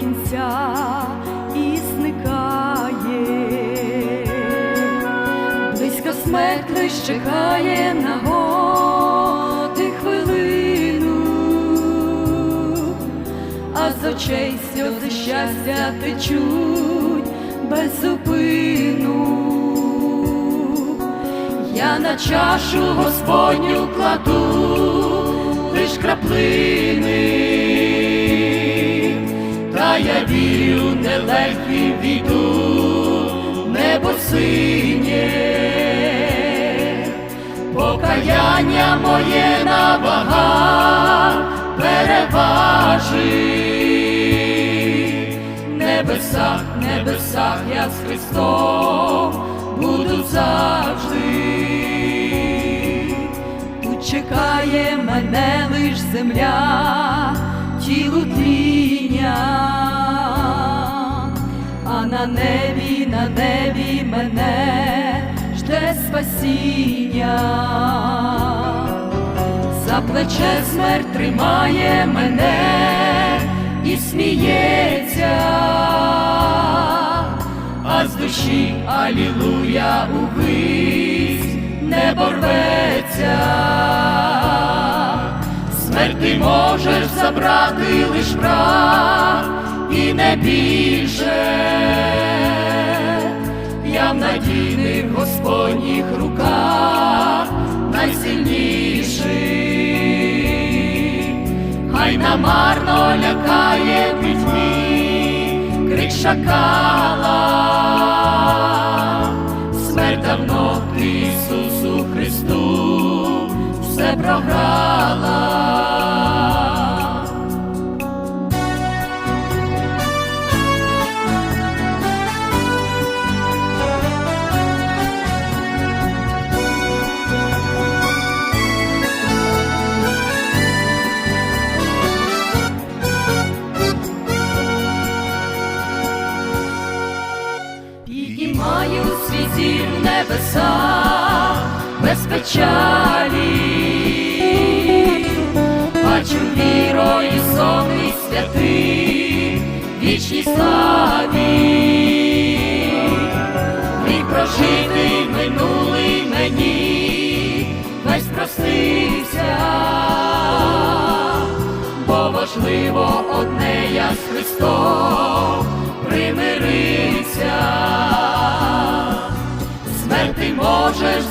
кінця і зникає, близько смерть лиш чекає нагоди хвилину, а з очей сльози щастя течуть без зупину. Я на чашу Господню кладу лиш краплини, я вірю, нелегкі війду, небо синє, покаяння моє на вага переважить. Небесах, небесах я з Христом буду завжди. Чекає мене лиш земля, тіло тління, на небі, на небі мене жде спасіння. За плече смерть тримає мене і сміється, а з душі алілуя увись небо рветься. Смерть ти можеш забрати лиш прах і не більше. Надійних Господніх руках найсильніший, хай намарно лякає пітьмі крик шакала, небеса без печалі, бачу вірою сон і святий вічній славі, Рік прожитий минулий мені, весь простився, бо важливо одне я з Христом примирився.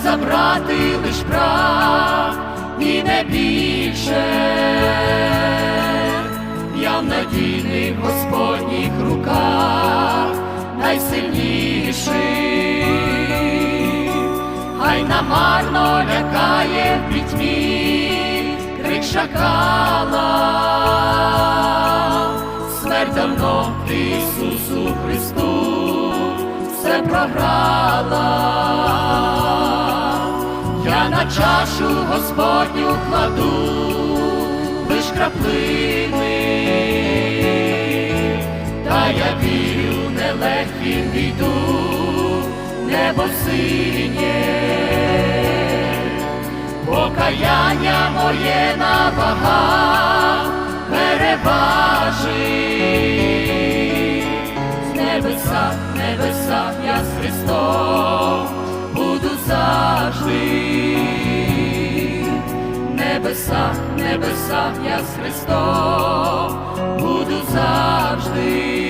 Забрати лиш прах і не більше. Я в надійних Господніх руках найсильніший, хай намарно лякає в пітьмі крик шакала. Смерть давно Ісусу Христу все програла. На чашу Господню кладу лиш краплини, та я вірю, нелегким війду, небо синє, покаяння моє на вагах переважить. В небесах, в небесах я з Христом буду завжди. Небесах, небесах я з Христом буду завжди.